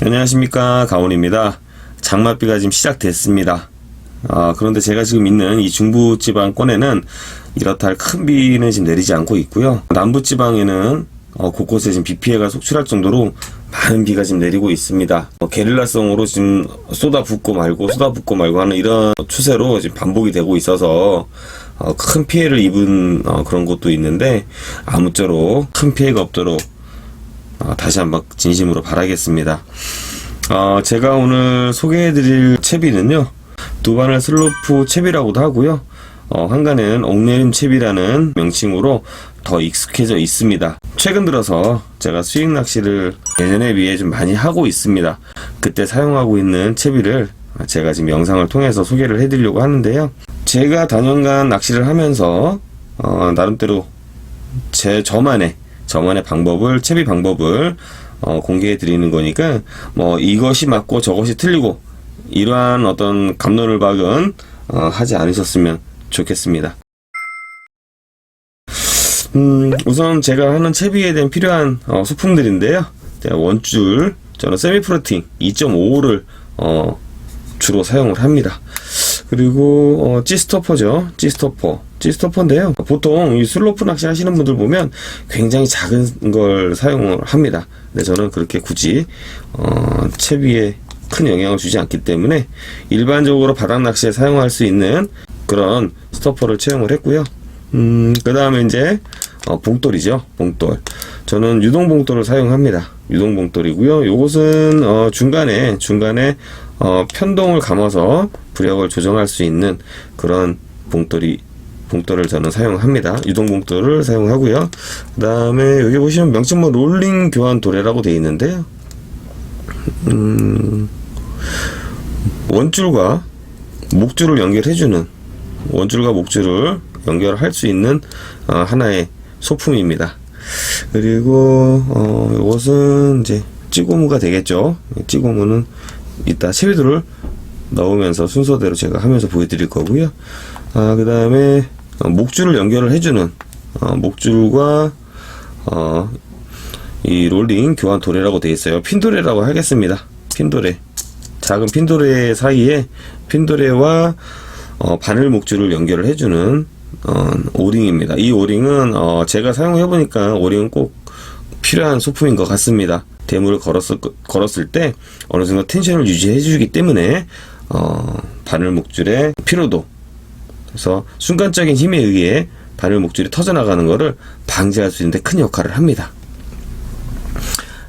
안녕하십니까 가온입니다. 장맛비가 지금 시작됐습니다. 아, 그런데 제가 지금 있는 이 중부지방권에는 이렇다 할 큰 비는 지금 내리지 않고 있고요. 남부지방에는 어, 곳곳에 지금 비 피해가 속출할 정도로 많은 비가 지금 내리고 있습니다. 어, 게릴라성으로 지금 쏟아붓고 말고 쏟아붓고 말고 하는 이런 추세로 지금 반복이 되고 있어서 어, 큰 피해를 입은 어, 그런 곳도 있는데 아무쪼록 큰 피해가 없도록 어, 다시 한번 진심으로 바라겠습니다. 어, 제가 오늘 소개해드릴 채비는요, 두바늘 슬로프 채비라고도 하고요, 어, 한간은 옥내림 채비라는 명칭으로 더 익숙해져 있습니다. 최근 들어서 제가 수익 낚시를 예전에 비해 좀 많이 하고 있습니다. 그때 사용하고 있는 채비를 제가 지금 영상을 통해서 소개를 해드리려고 하는데요. 제가 단연간 낚시를 하면서 어, 나름대로 제 저만의 저만의 방법을 채비 방법을 어, 공개해 드리는 거니까 뭐 이것이 맞고 저것이 틀리고 이러한 어떤 감론을 박은 어, 하지 않으셨으면 좋겠습니다. 음, 우선 제가 하는 채비에 대한 필요한 어, 소품들인데요. 자, 원줄 저는 세미프로팅 2.5를 어, 주로 사용을 합니다. 그리고 어, 찌스토퍼죠. 찌스토퍼. 찌스토퍼인데요. 보통 이 슬로프 낚시 하시는 분들 보면 굉장히 작은 걸 사용을 합니다. 근데 저는 그렇게 굳이 어, 채비에 큰 영향을 주지 않기 때문에 일반적으로 바닥 낚시에 사용할 수 있는 그런 스토퍼를 채용을 했고요. 음, 그 다음에 이제 어, 봉돌이죠. 봉돌. 저는 유동 봉돌을 사용합니다. 유동 봉돌이고요. 요것은 어, 중간에 중간에 어, 편동을 감아서 부력을 조정할 수 있는 그런 봉돌이 봉돌을 저는 사용합니다. 유동 봉돌을 사용하고요. 그 다음에 여기 보시면 명칭뭐 롤링 교환 도래라고 되어 있는데요. 음, 원줄과 목줄을 연결해주는 원줄과 목줄을 연결할 수 있는 어, 하나의 소품입니다. 그리고 어, 이것은 이제 찌고무가 되겠죠. 찌고무는 이따 채비도를 넣으면서 순서대로 제가 하면서 보여드릴 거고요. 아, 그 다음에 목줄을 연결을 해주는 어, 목줄과 어, 이 롤링 교환 도래라고 되어 있어요. 핀도레라고 하겠습니다. 핀도레. 작은 핀도레 사이에 핀도레와 어, 바늘 목줄을 연결을 해주는 어, 오링입니다. 이 오링은 어, 제가 사용해 보니까 오링은 꼭 필요한 소품인 것 같습니다. 대물을 걸었을, 걸었을 때 어느 정도 텐션을 유지해 주기 때문에 어, 바늘 목줄의 피로도 그래서 순간적인 힘에 의해 바늘 목줄이 터져나가는 것을 방지할 수 있는데 큰 역할을 합니다.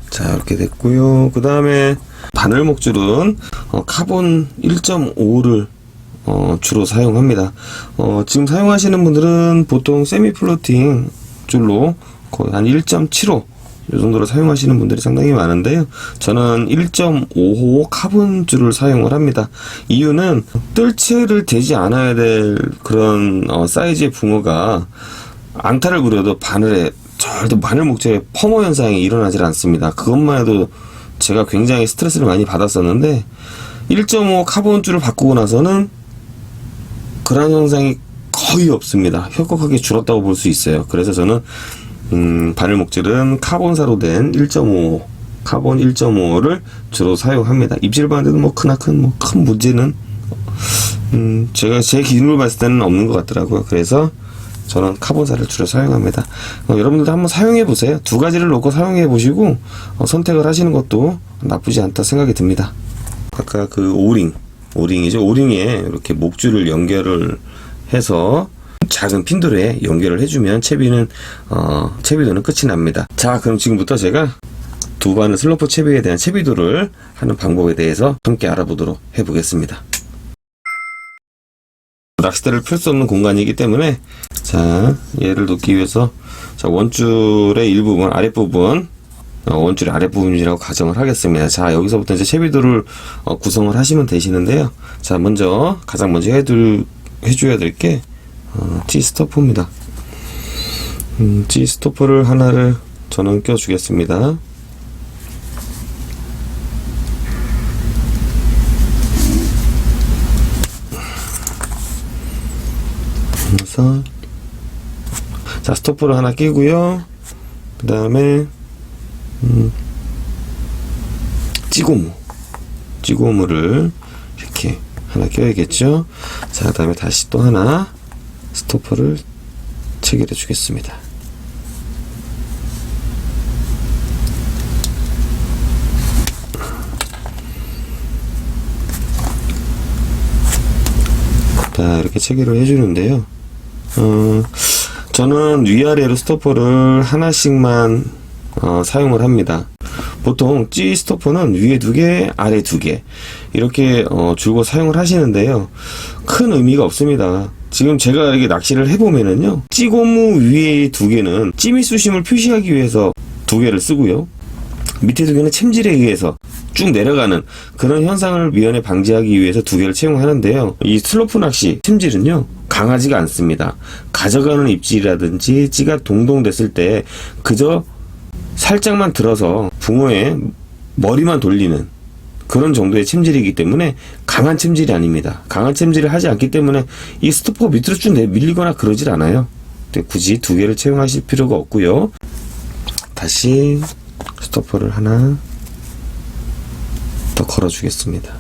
자 이렇게 됐고요. 그 다음에 바늘 목줄은 어, 카본 1.5를 어, 주로 사용합니다. 어, 지금 사용하시는 분들은 보통 세미 플로팅 줄로 거의 한 1.75, 이 정도로 사용하시는 분들이 상당히 많은데요. 저는 1.5호 카본 줄을 사용을 합니다. 이유는 뜰채를 대지 않아야 될 그런 어, 사이즈의 붕어가 앙탈을 부려도 바늘에 절대 바늘 목재에 펌어 현상이 일어나질 않습니다. 그것만 해도 제가 굉장히 스트레스를 많이 받았었는데 1.5 카본 줄을 바꾸고 나서는 그런 현상이 거의 없습니다. 혁곡하게 줄었다고 볼 수 있어요. 그래서 저는 음, 바늘 목줄은 카본사로 된 1.5 카본 1.5를 주로 사용합니다. 입질반에도 뭐 크나큰 뭐 큰 문제는 음, 제가 제 기준으로 봤을 때는 없는 것 같더라고요. 그래서 저는 카본사를 주로 사용합니다. 어, 여러분들도 한번 사용해 보세요. 두 가지를 놓고 사용해 보시고 어, 선택을 하시는 것도 나쁘지 않다 생각이 듭니다. 아까 그 오링, 오링이죠. 오링에 이렇게 목줄을 연결을 해서 작은 핀도에 연결을 해주면 채비는 어, 채비도는 끝이 납니다. 자, 그럼 지금부터 제가 두 바늘 슬로프 채비에 대한 채비도를 하는 방법에 대해서 함께 알아보도록 해보겠습니다. 낚싯대를 펼 수 없는 공간이기 때문에 자 얘를 놓기 위해서 자 원줄의 일부분 아랫부분 어, 원줄의 아랫부분이라고 가정을 하겠습니다. 자 여기서부터 이제 채비도를 어, 구성을 하시면 되시는데요. 자 먼저 가장 먼저 해둘 해줘야 될 게 어, T 스토퍼입니다. 음, T 스토퍼를 하나를 저는 껴주겠습니다. 그래서 자 스토퍼를 하나 끼고요. 그 다음에 음, 찌고무 찌고무를 이렇게 하나 껴야겠죠 자 그 다음에 다시 또 하나 스토퍼를 체결해 주겠습니다 자 이렇게 체결을 해주는데요 어, 저는 위아래로 스토퍼를 하나씩만 어, 사용을 합니다. 보통 G 스토퍼는 위에 두 개, 아래 두 개. 이렇게 어, 줄고 사용을 하시는데요. 큰 의미가 없습니다. 지금 제가 이렇게 낚시를 해보면은요. 찌고무 위에 두 개는 찌미 수심을 표시하기 위해서 두 개를 쓰고요. 밑에 두 개는 챔질에 의해서 쭉 내려가는 그런 현상을 미연에 방지하기 위해서 두 개를 채용하는데요. 이 슬로프 낚시 챔질은요. 강하지가 않습니다. 가져가는 입질이라든지 찌가 동동 됐을 때 그저 살짝만 들어서 붕어의 머리만 돌리는 그런 정도의 챔질이기 때문에 강한 챔질이 아닙니다. 강한 챔질을 하지 않기 때문에 이 스토퍼 밑으로 쭉 내- 밀리거나 그러질 않아요. 굳이 두 개를 채용하실 필요가 없고요. 다시 스토퍼를 하나 더 걸어주겠습니다.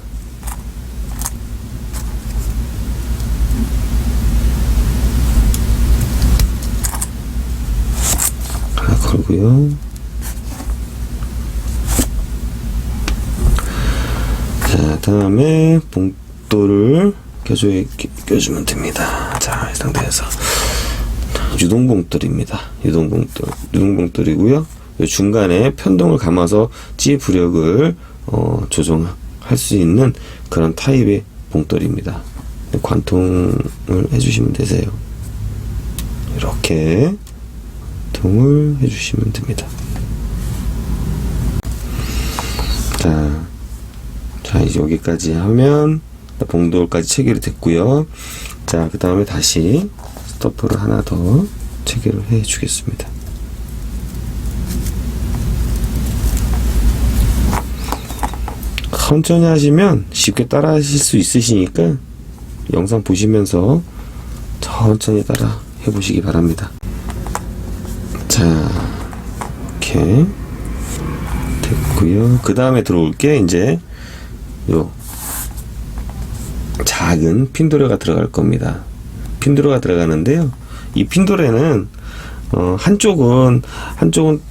하나 걸고요. 자, 다음에 봉돌을 껴줘, 껴주면 됩니다. 자, 이 상태에서. 유동봉돌입니다. 유동봉돌. 유동봉돌이고요. 이 중간에 편동을 감아서 찌 부력을 어, 조정할 수 있는 그런 타입의 봉돌입니다. 관통을 해주시면 되세요. 이렇게 통을 해주시면 됩니다. 자, 자 이제 여기까지 하면 봉돌까지 체결이 됐고요. 자, 그 다음에 다시 스토퍼를 하나 더 체결을 해 주겠습니다. 천천히 하시면 쉽게 따라 하실 수 있으시니까 영상 보시면서 천천히 따라 해보시기 바랍니다. 자, 이렇게 됐고요. 그 다음에 들어올 게 이제 요 작은 핀도레가 들어갈 겁니다. 핀도레가 들어가는데요. 이 핀도레는 어, 한쪽은 한쪽은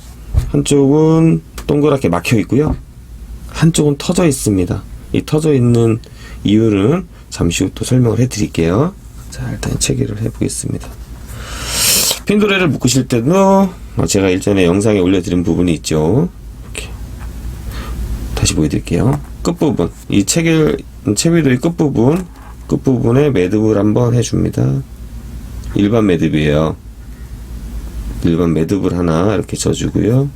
한쪽은 동그랗게 막혀 있고요. 한쪽은 터져 있습니다. 이 터져 있는 이유는 잠시 후 또 설명을 해드릴게요. 자, 일단 체결을 해보겠습니다. 핀도레를 묶으실 때도 어, 제가 일전에 영상에 올려드린 부분이 있죠. 이렇게 다시 보여드릴게요. 끝부분 이 체결 체비도의 끝부분 끝부분에 매듭을 한번 해줍니다. 일반 매듭이에요. 일반 매듭을 하나 이렇게 져주고요.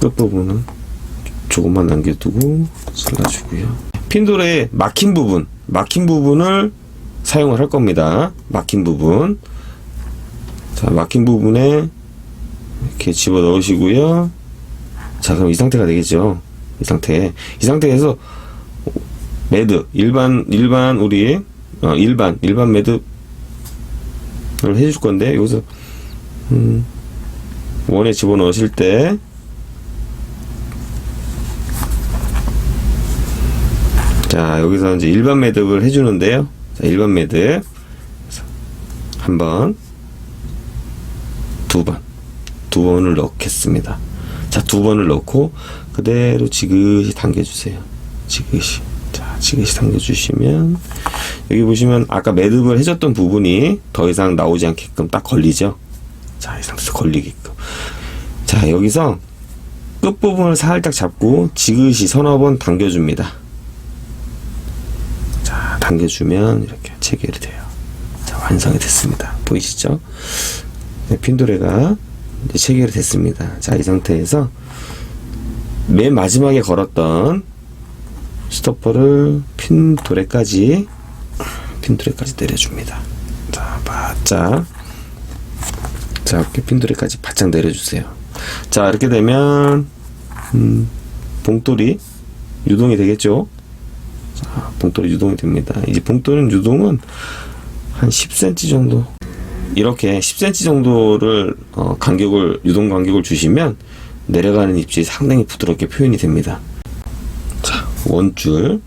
끝부분은 조금만 남겨두고 잘라주고요. 핀돌의 막힌 부분, 막힌 부분을 사용을 할 겁니다. 막힌 부분. 자, 막힌 부분에 이렇게 집어 넣으시고요. 자, 그럼 이 상태가 되겠죠. 이 상태. 이 상태에서 매듭, 일반, 일반, 우리, 어, 일반, 일반 매듭을 해줄 건데, 여기서, 음, 원에 집어 넣으실 때, 자, 여기서 이제 일반 매듭을 해주는데요. 자, 일반 매듭. 한 번, 두 번, 두 번을 넣겠습니다. 자, 두 번을 넣고 그대로 지그시 당겨주세요. 지그시. 자, 지그시 당겨주시면 여기 보시면 아까 매듭을 해줬던 부분이 더 이상 나오지 않게끔 딱 걸리죠. 자, 이 상태에서 걸리게끔. 자, 여기서 끝부분을 살짝 잡고 지그시 서너 번 당겨줍니다. 자, 당겨주면 이렇게 체결이 돼요. 자, 완성이 됐습니다. 보이시죠? 네, 핀도레가 이제 체결이 됐습니다. 자, 이 상태에서 맨 마지막에 걸었던 스토퍼를 핀도레까지 핀도레까지 내려줍니다. 자, 바짝 자, 이렇게 핀도레까지 바짝 내려주세요. 자, 이렇게 되면 음, 봉돌이 유동이 되겠죠? 자, 봉돌이 유동이 됩니다. 이제 봉돌은 유동은 한 10cm 정도 이렇게 10cm 정도를 어, 간격을 유동 간격을 주시면 내려가는 입질이 상당히 부드럽게 표현이 됩니다. 자, 원줄,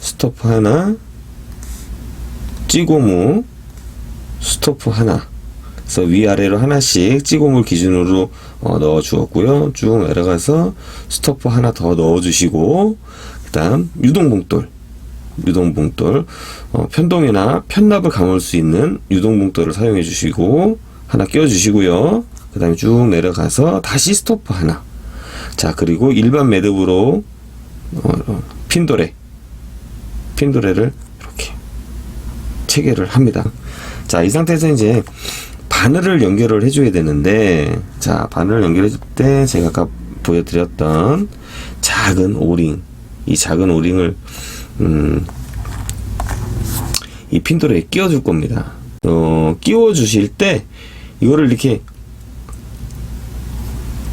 스토프 하나, 찌고무, 스토프 하나. 그래서 위아래로 하나씩 찌고물 기준으로 어, 넣어 주었고요. 쭉 내려가서 스토프 하나 더 넣어 주시고, 그 다음, 유동봉돌. 유동봉돌. 어, 편동이나 편납을 감을 수 있는 유동봉돌을 사용해 주시고, 하나 끼워 주시고요. 그 다음에 쭉 내려가서 다시 스토프 하나. 자, 그리고 일반 매듭으로, 어, 어, 핀도레. 핀도레를 이렇게 체결을 합니다. 자, 이 상태에서 이제 바늘을 연결을 해줘야 되는데, 자, 바늘을 연결해줄 때 제가 아까 보여드렸던 작은 오링, 이 작은 오링을, 음, 이 핀도레에 끼워줄 겁니다. 어, 끼워주실 때, 이거를 이렇게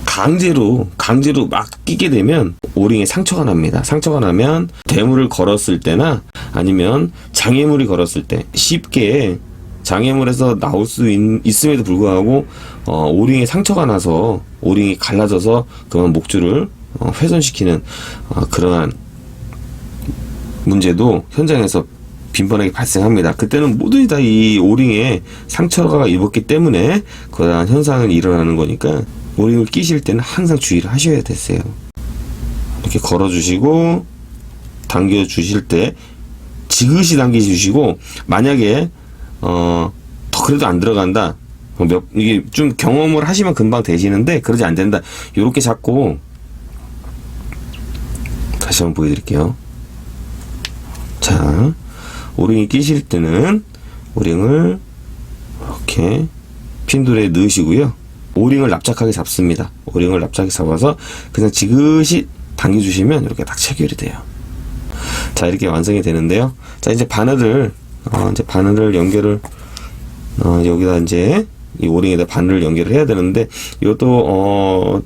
강제로 강제로 막 끼게 되면 오링에 상처가 납니다. 상처가 나면 대물을 걸었을 때나 아니면 장애물이 걸었을 때 쉽게 장애물에서 나올 수 있, 있음에도 불구하고 어, 오링에 상처가 나서 오링이 갈라져서 그만 목줄을 어, 훼손시키는 어, 그러한 문제도 현장에서 빈번하게 발생합니다. 그때는 모두 다 이 오링에 상처가 입었기 때문에 그러한 현상이 일어나는 거니까 오링을 끼실 때는 항상 주의를 하셔야 되세요. 이렇게 걸어주시고 당겨 주실 때 지그시 당겨 주시고 만약에 어, 더 그래도 안 들어간다. 어, 몇, 이게 좀 경험을 하시면 금방 되시는데 그러지 안 된다. 요렇게 잡고 다시 한번 보여드릴게요. 자, 오링이 끼실 때는 오링을 이렇게 핀돌에 넣으시고요. 오링을 납작하게 잡습니다. 오링을 납작하게 잡아서 그냥 지그시 당겨주시면 이렇게 딱 체결이 돼요. 자, 이렇게 완성이 되는데요. 자, 이제 바늘을, 어, 이제 바늘을 연결을, 어, 여기다 이제 이 오링에다 바늘을 연결을 해야 되는데, 이것도, 어,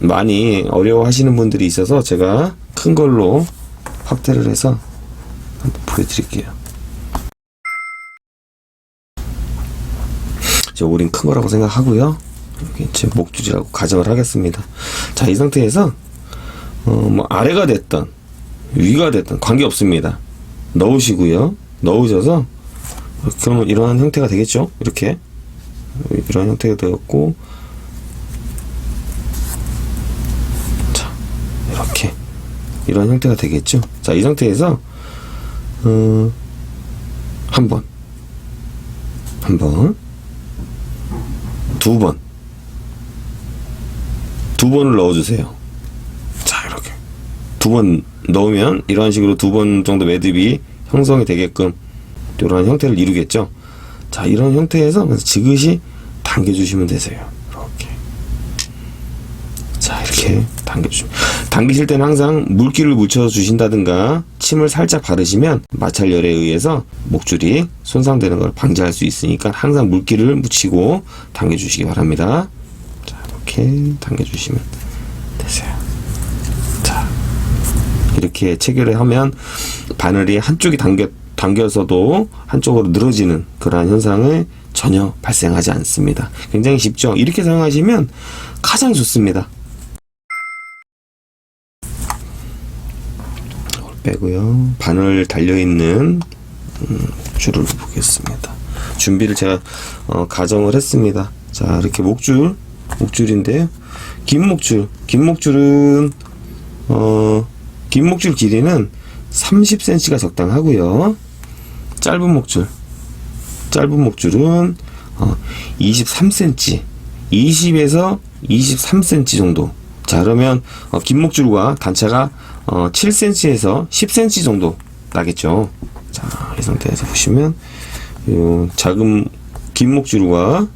많이 어려워 하시는 분들이 있어서 제가 큰 걸로 확대를 해서 한번 보여드릴게요. 저 오링 큰 거라고 생각하고요. 이렇게 제 목줄이라고 가정을 하겠습니다. 자, 이 상태에서, 어, 뭐, 아래가 됐던, 위가 됐던, 관계 없습니다. 넣으시고요. 넣으셔서, 그러면 이러한 형태가 되겠죠? 이렇게. 이런 형태가 되었고, 자, 이렇게. 이런 형태가 되겠죠? 자, 이 상태에서, 어, 한 번, 한 번, 두 번, 두 번을 넣어주세요. 자, 이렇게. 두 번 넣으면 이런 식으로 두 번 정도 매듭이 형성이 되게끔 이런 형태를 이루겠죠. 자, 이런 형태에서 지그시 당겨주시면 되세요. 이렇게. 자, 이렇게 당겨주시면. 당기실 때는 항상 물기를 묻혀 주신다든가 침을 살짝 바르시면 마찰열에 의해서 목줄이 손상되는 걸 방지할 수 있으니까 항상 물기를 묻히고 당겨 주시기 바랍니다. 자, 이렇게 당겨 주시면 되세요. 자, 이렇게 체결을 하면 바늘이 한쪽이 당겨, 당겨서도 한쪽으로 늘어지는 그러한 현상을 전혀 발생하지 않습니다. 굉장히 쉽죠? 이렇게 사용하시면 가장 좋습니다. 이걸 빼고요. 바늘 달려있는 음, 줄을 보겠습니다. 준비를 제가 어, 가정을 했습니다. 자, 이렇게 목줄, 목줄인데요. 긴 목줄, 긴 목줄은 어, 긴 목줄 길이는 30cm가 적당하고요. 짧은 목줄, 짧은 목줄은 어, 23cm, 20에서 23cm 정도. 자, 그러면 어, 긴 목줄과 단차가 어, 7cm에서 10cm 정도 나겠죠. 자, 이 상태에서 보시면 요 작은 긴 목줄과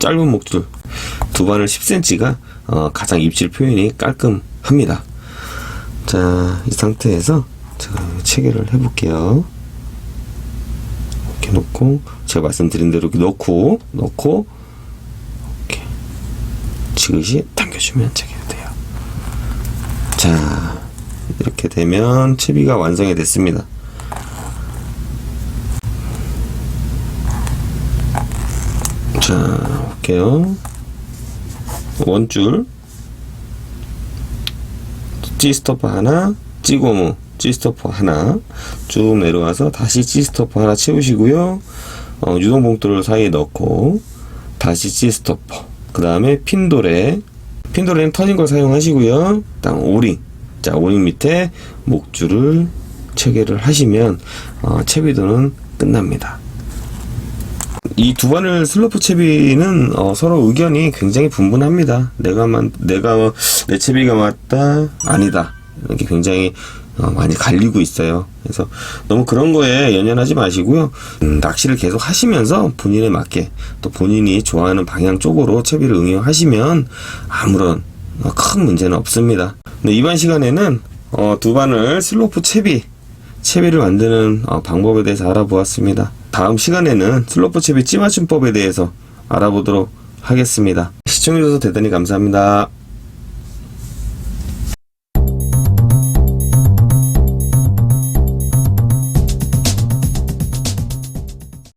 짧은 목줄 두 바늘 10cm가 어, 가장 입질 표현이 깔끔합니다. 자, 이 상태에서 제가 체결을 해볼게요. 이렇게 놓고 제가 말씀드린 대로 이렇게 넣고 넣고 이렇게 지그시 당겨주면 체결돼요. 자, 이렇게 되면 채비가 완성이 됐습니다. 자, 볼게요. 원줄 G스토퍼 하나, G고무, G스토퍼 하나 쭉 내려와서 다시 G스토퍼 하나 채우시고요. 어, 유동봉돌을 사이에 넣고 다시 G스토퍼 그 다음에 핀도레 핀도레는 터진 걸 사용하시고요. 다음 오링 자 오링 밑에 목줄을 체계를 하시면 어, 채비도는 끝납니다. 이 두 번을 슬로프 채비는 어, 서로 의견이 굉장히 분분합니다. 내가 만 내가 내 채비가 맞다 아니다 이렇게 굉장히 어, 많이 갈리고 있어요. 그래서 너무 그런 거에 연연하지 마시고요. 음, 낚시를 계속 하시면서 본인에 맞게 또 본인이 좋아하는 방향 쪽으로 채비를 응용하시면 아무런 어, 큰 문제는 없습니다. 네, 이번 시간에는 어, 두 바늘 슬로프 채비 채비를 만드는 어, 방법에 대해서 알아보았습니다. 다음 시간에는 슬로프 채비 찌맞춤법에 대해서 알아보도록 하겠습니다. 시청해주셔서 대단히 감사합니다.